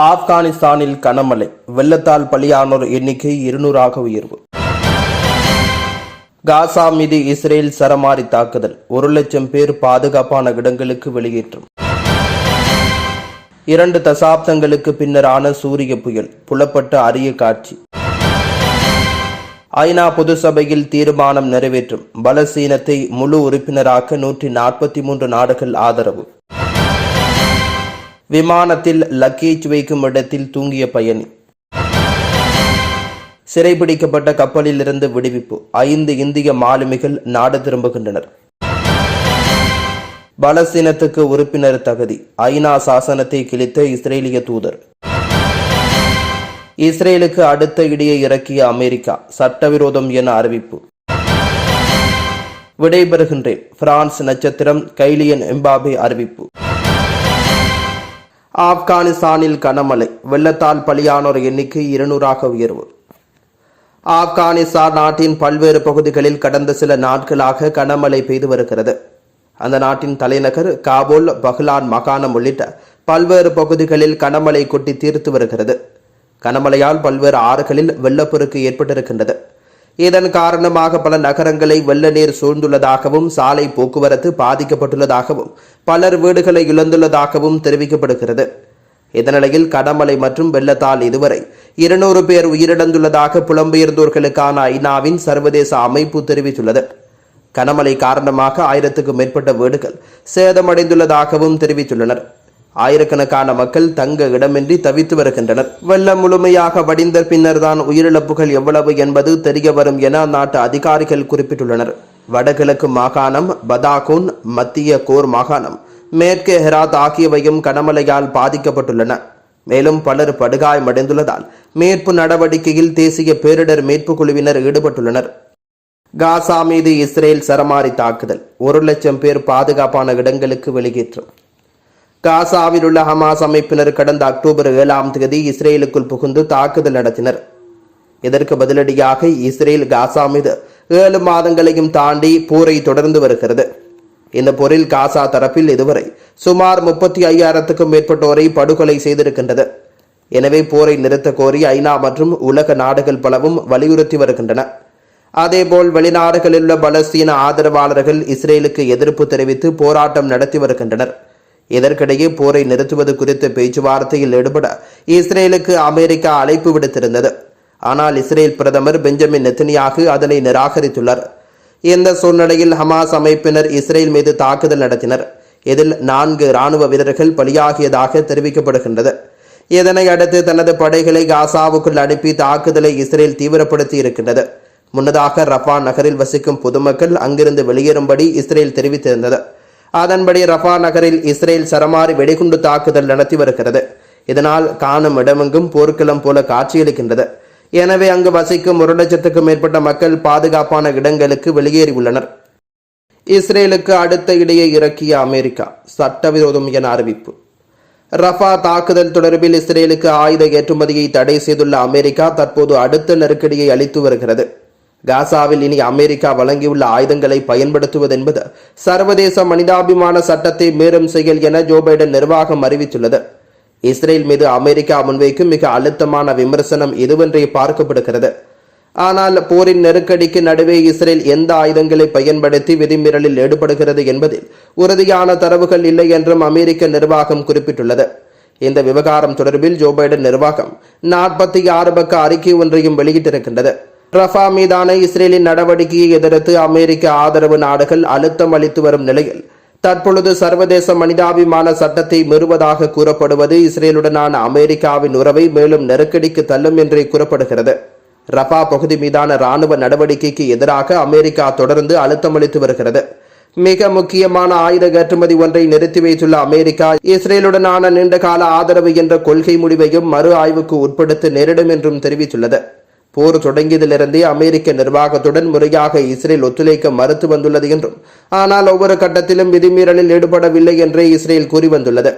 ஆப்கானிஸ்தானில் கனமழை. வெள்ளத்தால் பலியானோர் எண்ணிக்கை இருநூறாக உயர்வு. காசா மீது இஸ்ரேல் சரமாரி தாக்குதல். ஒரு லட்சம் பேர் பாதுகாப்பான இடங்களுக்கு வெளியேற்றம். இரண்டு தசாப்தங்களுக்கு பின்னரான சூரிய புயல். புலப்பட்ட அரிய காட்சி. ஐநா பொது சபையில் தீர்மானம் நிறைவேற்றும். பலசீனத்தை முழு உறுப்பினராக்க நூற்றி நாற்பத்தி மூன்று நாடுகள் ஆதரவு. விமானத்தில் லக்கேஜ் வைக்கும் இடத்தில் தூங்கிய பயணி. சிறைபிடிக்கப்பட்ட கப்பலிலிருந்து விடுவிப்பு. ஐந்து இந்திய மாலுமிகள் நாடு திரும்புகின்றனர். பலஸ்தீனத்துக்கு உறுப்பினர் தகுதி. ஐநா சாசனத்தை கிழித்த இஸ்ரேலிய தூதர். இஸ்ரேலுக்கு அடுத்த இடியை இறக்கிய அமெரிக்கா. சட்டவிரோதம் என அறிவிப்பு. விடைபெறுகின்றேன். பிரான்ஸ் நட்சத்திரம் கைலியன் எம்பாபே அறிவிப்பு. ஆப்கானிஸ்தானில் கனமழை. வெள்ளத்தால் பலியானோர் எண்ணிக்கை இருநூறாக உயர்வு. ஆப்கானிஸ்தான் நாட்டின் பல்வேறு பகுதிகளில் கடந்த சில நாட்களாக கனமழை பெய்து வருகிறது. அந்த நாட்டின் தலைநகர் காபூல் பஹ்லான் மாகாணம் உள்ளிட்ட பல்வேறு பகுதிகளில் கனமழை கொட்டி தீர்த்து வருகிறது. கனமழையால் பல்வேறு ஆறுகளில் வெள்ளப்பெருக்கு ஏற்பட்டிருக்கின்றது. இதன் காரணமாக பல நகரங்களை வெள்ள நீர் சூழ்ந்துள்ளதாகவும் சாலை போக்குவரத்து பாதிக்கப்பட்டுள்ளதாகவும் பலர் வீடுகளை இழந்துள்ளதாகவும் தெரிவிக்கப்படுகிறது. இதனிலையில் கனமழை மற்றும் வெள்ளத்தால் இதுவரை இருநூறு பேர் உயிரிழந்துள்ளதாக புலம்பெயர்ந்தோர்களுக்கான ஐநாவின் சர்வதேச அமைப்பு தெரிவித்துள்ளது. கனமழை காரணமாக ஆயிரத்துக்கும் மேற்பட்ட வீடுகள் சேதமடைந்துள்ளதாகவும் தெரிவித்துள்ளனர். ஆயிரக்கணக்கான மக்கள் தங்க இடமின்றி தவித்து வருகின்றனர். வெள்ளம் முழுமையாக வடிந்த பின்னர் தான் உயிரிழப்புகள் எவ்வளவு என்பது தெரிய வரும் என அந்நாட்டு அதிகாரிகள் குறிப்பிட்டுள்ளனர். வடகிழக்கு மாகாணம் பதாகுன் மத்திய கோர் மாகாணம் மேற்கு ஹெராத் ஆகியவையும் கனமழையால் பாதிக்கப்பட்டுள்ளன. மேலும் பலர் படுகாயமடைந்துள்ளதால் மீட்பு நடவடிக்கையில் தேசிய பேரிடர் மீட்பு குழுவினர் ஈடுபட்டுள்ளனர். காசா மீது இஸ்ரேல் சரமாரி தாக்குதல். ஒரு லட்சம் பேர் பாதுகாப்பான இடங்களுக்கு வெளியேற்றம். காசாவில் உள்ள ஹமாஸ் அமைப்பினர் கடந்த அக்டோபர் ஏழாம் தேதி இஸ்ரேலுக்குள் புகுந்து தாக்குதல் நடத்தினர். இதற்கு பதிலடியாக இஸ்ரேல் காசா மீது ஏழு மாதங்களையும் தாண்டி போரை தொடர்ந்து வருகிறது. இந்த போரில் காசா தரப்பில் இதுவரை சுமார் முப்பத்தி ஐயாயிரத்துக்கும் மேற்பட்டோரை படுகொலை செய்திருக்கின்றது. எனவே போரை நிறுத்த கோரி ஐநா மற்றும் உலக நாடுகள் பலவும் வலியுறுத்தி வருகின்றன. அதேபோல் வெளிநாடுகளில் உள்ள பலஸ்தீன ஆதரவாளர்கள் இஸ்ரேலுக்கு எதிர்ப்பு தெரிவித்து போராட்டம் நடத்தி வருகின்றனர். இதற்கிடையே போரை நிறுத்துவது குறித்த பேச்சுவார்த்தையில் ஈடுபட இஸ்ரேலுக்கு அமெரிக்கா அழைப்பு விடுத்திருந்தது. ஆனால் இஸ்ரேல் பிரதமர் பெஞ்சமின் நெத்தனியாகு அதனை நிராகரித்துள்ளார். இந்த சூழ்நிலையில் ஹமாஸ் அமைப்பினர் இஸ்ரேல் மீது தாக்குதல் நடத்தினர். இதில் நான்கு இராணுவ வீரர்கள் பலியாகியதாக தெரிவிக்கப்படுகின்றது. இதனை அடுத்து தனது படைகளை காசாவுக்குள் அனுப்பி தாக்குதலை இஸ்ரேல் தீவிரப்படுத்தி இருக்கின்றது. முன்னதாக ரஃபா நகரில் வசிக்கும் பொதுமக்கள் அங்கிருந்து வெளியேறும்படி இஸ்ரேல் தெரிவித்திருந்தது. அதன்படி ரஃபா நகரில் இஸ்ரேல் சரமாரி வெடிகுண்டு தாக்குதல் நடத்தி வருகிறது. இதனால் காணும் இடமெங்கும் போர்க்களம் போல காட்சியளிக்கின்றது. எனவே அங்கு வசிக்கும் ஒரு லட்சத்துக்கும் மேற்பட்ட மக்கள் பாதுகாப்பான இடங்களுக்கு வெளியேறியுள்ளனர் இஸ்ரேலுக்கு அடுத்த இடையே இறக்கிய அமெரிக்கா சட்டவிரோதம் என அறிவிப்பு. ரஃபா தாக்குதல் தொடர்பில் இஸ்ரேலுக்கு ஆயுத ஏற்றுமதியை தடை செய்துள்ள அமெரிக்கா தற்போது அடுத்த நெருக்கடியை அளித்து வருகிறது. காசாவில் இனி அமெரிக்கா வழங்கியுள்ள ஆயுதங்களை பயன்படுத்துவதென்பது சர்வதேச மனிதாபிமான சட்டத்தை மீறும் செயல் என ஜோ பைடன் நிர்வாகம் அறிவித்துள்ளது. இஸ்ரேல் மீது அமெரிக்கா முன்வைக்கும் மிக அழுத்தமான விமர்சனம் இதுவென்றே பார்க்கப்படுகிறது. ஆனால் போரின் நெருக்கடிக்கு நடுவே இஸ்ரேல் எந்த ஆயுதங்களை பயன்படுத்தி விதிமீறலில் ஈடுபடுகிறது என்பதில் உறுதியான தரவுகள் இல்லை என்றும் அமெரிக்க நிர்வாகம் குறிப்பிட்டுள்ளது. இந்த விவகாரம் தொடர்பில் ஜோ பைடன் நிர்வாகம் நாற்பத்தி ஆறு பக்க அறிக்கை ஒன்றையும் வெளியிட்டிருக்கின்றது. ரஃபா மீதான இஸ்ரேலின் நடவடிக்கையை எதிர்த்து அமெரிக்க ஆதரவு நாடுகள் அழுத்தம் அளித்து வரும் நிலையில் தற்பொழுது சர்வதேச மனிதாபிமான சட்டத்தை மீறுவதாக கூறப்படுவது இஸ்ரேலுடனான அமெரிக்காவின் உறவை மேலும் நெருக்கடிக்கு தள்ளும் என்றே கூறப்படுகிறது. ரஃபா பகுதி மீதான ராணுவ நடவடிக்கைக்கு எதிராக அமெரிக்கா தொடர்ந்து அழுத்தம் அளித்து வருகிறது. மிக முக்கியமான ஆயுத ஏற்றுமதி ஒன்றை நிறுத்தி வைத்துள்ள அமெரிக்கா இஸ்ரேலுடனான நீண்டகால ஆதரவு என்ற கொள்கை முடிவையும் மறு ஆய்வுக்கு உட்படுத்த நேரிடும் என்றும் தெரிவித்துள்ளது. போர் தொடங்கியதிலிருந்தே அமெரிக்க நிர்வாகத்துடன் முறையாக இஸ்ரேல் ஒத்துழைக்க மறுத்து வந்துள்ளது என்றும் ஆனால் ஒவ்வொரு கட்டத்திலும் விதிமீறலில் ஈடுபடவில்லை என்றே இஸ்ரேல் கூறி வந்துள்ளது.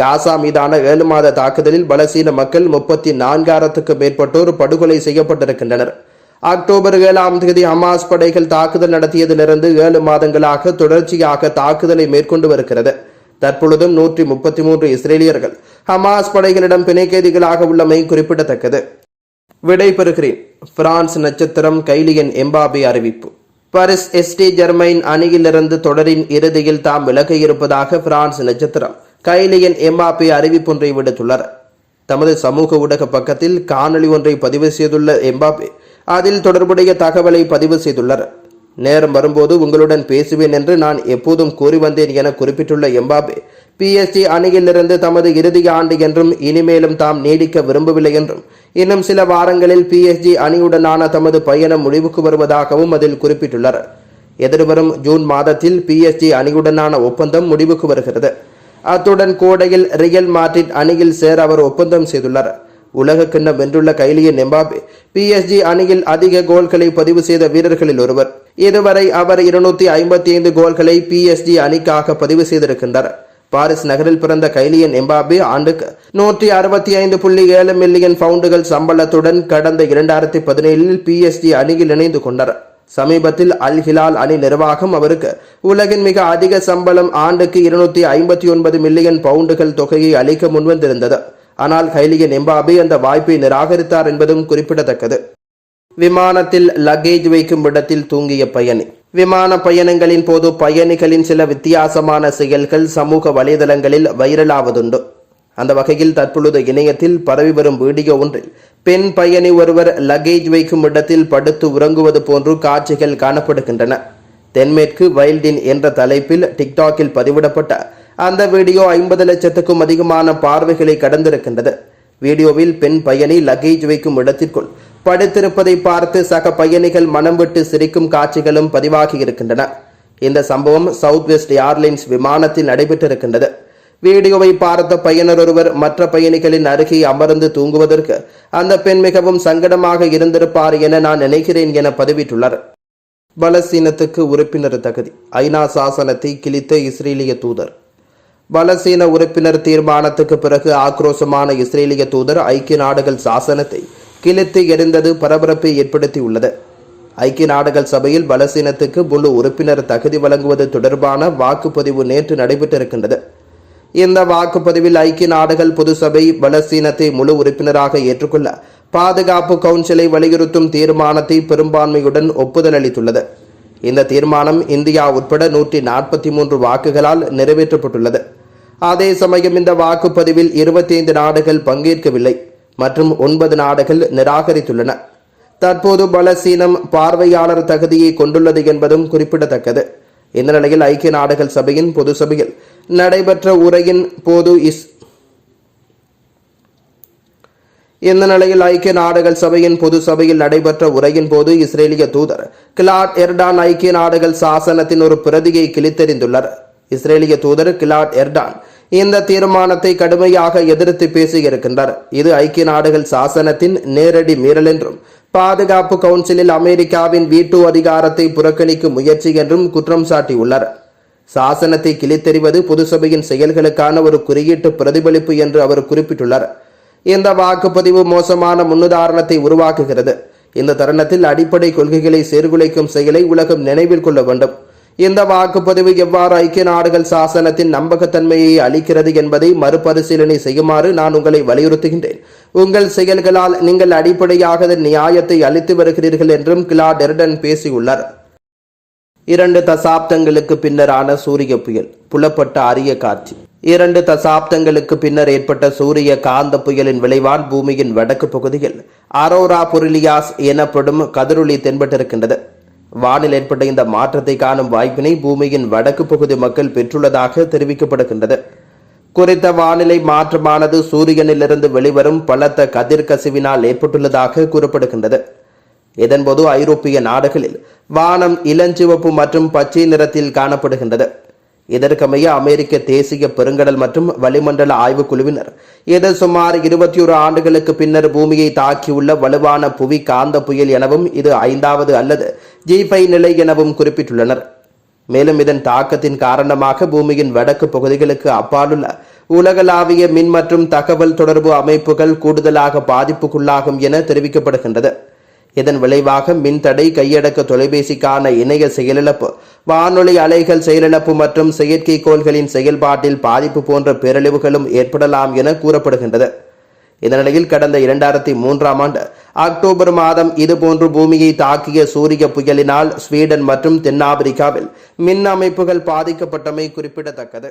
காசா மீதான ஏழு மாத தாக்குதலில் பலசீன மக்கள் முப்பத்தி நான்காயிரத்துக்கு மேற்பட்டோர் படுகொலை செய்யப்பட்டிருக்கின்றனர். அக்டோபர் ஏழாம் தேதி ஹமாஸ் படைகள் தாக்குதல் நடத்தியதிலிருந்து ஏழு மாதங்களாக தொடர்ச்சியாக தாக்குதலை மேற்கொண்டு வருகிறது. தற்பொழுதும் நூற்றி முப்பத்தி மூன்று இஸ்ரேலியர்கள் ஹமாஸ் படைகளிடம் பிணைக்கைதிகளாக உள்ளமை குறிப்பிடத்தக்கது. விடைபெறுகிறேன். பிரான்ஸ் நட்சத்திரம் கைலியன் எம்பாபே அறிவிப்பு. பாரிஸ் எஸ்டி ஜெர்மைன் அணியிலிருந்து தொடரின் இறுதியில் தாம் விலக இருப்பதாக பிரான்ஸ் நட்சத்திரம் கைலியன் எம்பாபே அறிவிப்பொன்றை விடுத்துள்ளார் தமது சமூக ஊடக பக்கத்தில் காணொளி ஒன்றை பதிவு செய்துள்ள எம்பாபே அதில் தொடர்புடைய தகவலை பதிவு செய்துள்ளார் நேரம் வரும்போது உங்களுடன் பேசுவேன் என்று நான் எப்போதும் கூறி வந்தேன் என குறிப்பிட்டுள்ள எம்பாபே பிஎஸ்டி அணியிலிருந்து தமது இறுதி ஆண்டு என்றும் இனிமேலும் தாம் நீடிக்க விரும்பவில்லை என்றும். இன்னும் சில வாரங்களில் பிஎஸ்டி அணியுடனான தமது பயணம் முடிவுக்கு வருவதாகவும் அதில் குறிப்பிட்டுள்ளார் எதிர்வரும் ஜூன் மாதத்தில் பிஎஸ்டி அணியுடனான ஒப்பந்தம் முடிவுக்கு வருகிறது. அத்துடன் கோடையில் ரியல் மாட்ரிட் அணியில் சேர அவர் ஒப்பந்தம் செய்துள்ளார். உலக கிண்ணம் வென்றுள்ள கைலியன் நெம்பாபே பிஎஸ்ஜி அணியில் அதிக கோல்களை பதிவு செய்த வீரர்களில் ஒருவர். இதுவரை அவர் இருநூத்தி ஐம்பத்தி ஐந்து கோல்களை பிஎஸ்ஜி அணிக்காக பதிவு செய்திருக்கின்றார். பாரிஸ் நகரில் பிறந்த கைலியன் எம்பாபே ஆண்டுக்கு நூற்றி அறுபத்தி ஐந்து புள்ளி ஏழு மில்லியன் பவுண்டுகள் சம்பளத்துடன் கடந்த இரண்டாயிரத்தி பதினேழில் பிஎஸ்டி அணியில் இணைந்து கொண்டார். சமீபத்தில் அல் ஹிலால் அணி நிர்வாகம் அவருக்கு உலகின் மிக அதிக சம்பளம் ஆண்டுக்கு இருநூத்தி ஐம்பத்தி ஒன்பது மில்லியன் பவுண்டுகள் தொகையை அளிக்க முன்வந்திருந்தது. ஆனால் கைலியன் எம்பாபே அந்த வாய்ப்பை நிராகரித்தார் என்பதும் குறிப்பிடத்தக்கது. விமானத்தில் லக்கேஜ் வைக்கும் இடத்தில் தூங்கிய பயணி. விமான பயணங்களின் போது பயணிகளின் சில வித்தியாசமான செயல்கள் சமூக வலைதளங்களில் வைரலாவதுண்டு. அந்த வகையில் தற்பொழுது இணையத்தில் பரவி வரும் வீடியோ ஒன்றில் பெண் பயணி ஒருவர் லக்கேஜ் வைக்கும் இடத்தில் படுத்து உறங்குவது போன்று காட்சிகள் காணப்படுகின்றன. தென்மேற்கு வைல்டின் என்ற தலைப்பில் டிக்டாக்கில் பதிவிடப்பட்ட அந்த வீடியோ ஐம்பது லட்சத்துக்கும் அதிகமான பார்வைகளை கடந்திருக்கின்றது. வீடியோவில் பெண் பயணி லக்கேஜ் வைக்கும் இடத்திற்குள் படுத்திருப்பதை பார்த்து சக பயணிகள் மனம் விட்டு சிரிக்கும் காட்சிகளும் பதிவாகி இருக்கின்றன இந்த சம்பவம் சவுத் வெஸ்ட் ஏர்லைன்ஸ் விமானத்தில் நடைபெற்றிருக்கின்றது. வீடியோவை பார்த்த பயனர் ஒருவர் மற்ற பயணிகளின் அருகே அமர்ந்து தூங்குவதற்கு அந்த பெண் மிகவும் சங்கடமாக இருந்திருப்பார் என நான் நினைக்கிறேன் என பதிவிட்டுள்ளார். பலசீனத்துக்கு உறுப்பினர் தகுதி. ஐநா சாசனத்தை கிழித்த இஸ்ரேலிய தூதர். பலசீன உறுப்பினர் தீர்மானத்துக்கு பிறகு ஆக்ரோஷமான இஸ்ரேலிய தூதர் ஐக்கிய நாடுகள் சாசனத்தை கிழித்து எரிந்தது பரபரப்பை ஏற்படுத்தியுள்ளது. ஐக்கிய நாடுகள் சபையில் பலசீனத்துக்கு முழு உறுப்பினர் தகுதி வழங்குவது தொடர்பான வாக்குப்பதிவு நேற்று நடைபெற்றிருக்கின்றது. இந்த வாக்குப்பதிவில் ஐக்கிய நாடுகள் பொது சபை பலஸ்தீனத்தை முழு உறுப்பினராக ஏற்றுக்கொள்ள பாதுகாப்பு கவுன்சிலை வலியுறுத்தும் தீர்மானத்தை பெரும்பான்மையுடன் ஒப்புதல் அளித்துள்ளது. இந்த தீர்மானம் இந்தியா உட்பட நூற்றி நாற்பத்தி மூன்று வாக்குகளால் நிறைவேற்றப்பட்டுள்ளது. அதே சமயம் இந்த வாக்குப்பதிவில் இருபத்தி ஐந்து நாடுகள் பங்கேற்கவில்லை. மற்றும் ஒன்பது நாடுகள் நிராகரித்துள்ளன. தற்போது பலசீனம் பார்வையாளர் தகுதியை கொண்டுள்ளது என்பதும் குறிப்பிடத்தக்கது. இந்த நிலையில் ஐக்கிய நாடுகள் சபையின் பொது சபையில் நடைபெற்ற உரையின் போது இஸ் இந்த நிலையில் ஐக்கிய நாடுகள் சபையின் பொது சபையில் நடைபெற்ற உரையின் போது இஸ்ரேலிய தூதர் கிலாட் எர்டான் ஐக்கிய நாடுகள் சாசனத்தின் ஒரு பிரதியை கிழித்தெறிந்துள்ளார். இஸ்ரேலிய தூதர் கிலாட் எர்டான் இந்த தீர்மானத்தை கடுமையாக எதிர்த்து பேசியிருக்கின்றார் இது ஐக்கிய நாடுகள் சாசனத்தின் நேரடி மீறல் என்றும் பாதுகாப்பு கவுன்சிலில் அமெரிக்காவின் வீட்டு அதிகாரத்தை புறக்கணிக்கும் முயற்சி என்றும் குற்றம் சாட்டியுள்ளார் சாசனத்தை கிழித்தெறிவது பொதுசபையின் செயல்களுக்கான ஒரு குறியீட்டு பிரதிபலிப்பு என்று அவர் குறிப்பிட்டுள்ளார். இந்த வாக்குப்பதிவு மோசமான முன்னுதாரணத்தை உருவாக்குகிறது. இந்த தருணத்தில் அடிப்படை கொள்கைகளை சீர்குலைக்கும் செயலை உலகம் நினைவில் கொள்ள வேண்டும். இந்த வாக்குப்பதிவு எவ்வாறு ஐக்கிய நாடுகள் சாசனத்தின் நம்பகத்தன்மையை அளிக்கிறது என்பதை மறுபரிசீலனை செய்யுமாறு நான் உங்களை வலியுறுத்துகின்றேன். உங்கள் செயல்களால் நீங்கள் அடிப்படையாக நியாயத்தை அளித்து வருகிறீர்கள் என்றும் கிலா டெர்டன் பேசியுள்ளார். இரண்டு தசாப்தங்களுக்கு பின்னரான சூரிய புயல் புலப்பட்ட அரிய காட்சி இரண்டு தசாப்தங்களுக்கு பின்னர் ஏற்பட்ட சூரிய காந்த புயலின் விளைவான் பூமியின் வடக்கு பகுதியில் அரோரா புரிலியாஸ் எனப்படும் கதிரொளி தென்பட்டிருக்கின்றது. வானில் ஏற்பட்ட இந்த மாற்றத்தை காணும் வாய்ப்பினை பூமியின் வடக்கு பகுதி மக்கள் பெற்றுள்ளதாக தெரிவிக்கப்படுகின்றது. குறித்த வானிலை மாற்றமானது சூரியனிலிருந்து வெளிவரும் பலத்த கதிர்கசிவினால் ஏற்பட்டுள்ளதாக கூறப்படுகின்றது. இதன்போது ஐரோப்பிய நாடுகளில் வானம் இளஞ்சிவப்பு மற்றும் பச்சை நிறத்தில் காணப்படுகின்றது. இதற்கமைய அமெரிக்க தேசிய பெருங்கடல் மற்றும் வளிமண்டல ஆய்வுக் குழுவினர். இது சுமார் இருபத்தி ஒரு ஆண்டுகளுக்கு பின்னர் பூமியை தாக்கியுள்ள வலுவான புவி காந்த புயல் எனவும் இது ஐந்தாவது அல்லது ஜிபை நிலை எனவும் குறிப்பிட்டுள்ளனர். மேலும் இதன் தாக்கத்தின் காரணமாக பூமியின் வடக்கு பகுதிகளுக்கு அப்பாலுள்ள உலகளாவிய மின் மற்றும் தகவல் தொடர்பு அமைப்புகள் கூடுதலாக பாதிப்புக்குள்ளாகும் என தெரிவிக்கப்படுகின்றது. இதன் விளைவாக மின்தடை கையடக்க தொலைபேசிக்கான இணைய செயலிழப்பு வானொலி அலைகள் செயலிழப்பு மற்றும் செயற்கைக்கோள்களின் செயல்பாட்டில் பாதிப்பு போன்ற பேரழிவுகளும் ஏற்படலாம் என கூறப்படுகின்றது. இந்த நிலையில் கடந்த இரண்டாயிரத்தி மூன்றாம் ஆண்டு அக்டோபர் மாதம் இதுபோன்று பூமியை தாக்கிய சூரிய புயலினால் ஸ்வீடன் மற்றும் தென்னாப்பிரிக்காவில் மின் அமைப்புகள் பாதிக்கப்பட்டமை குறிப்பிடத்தக்கது.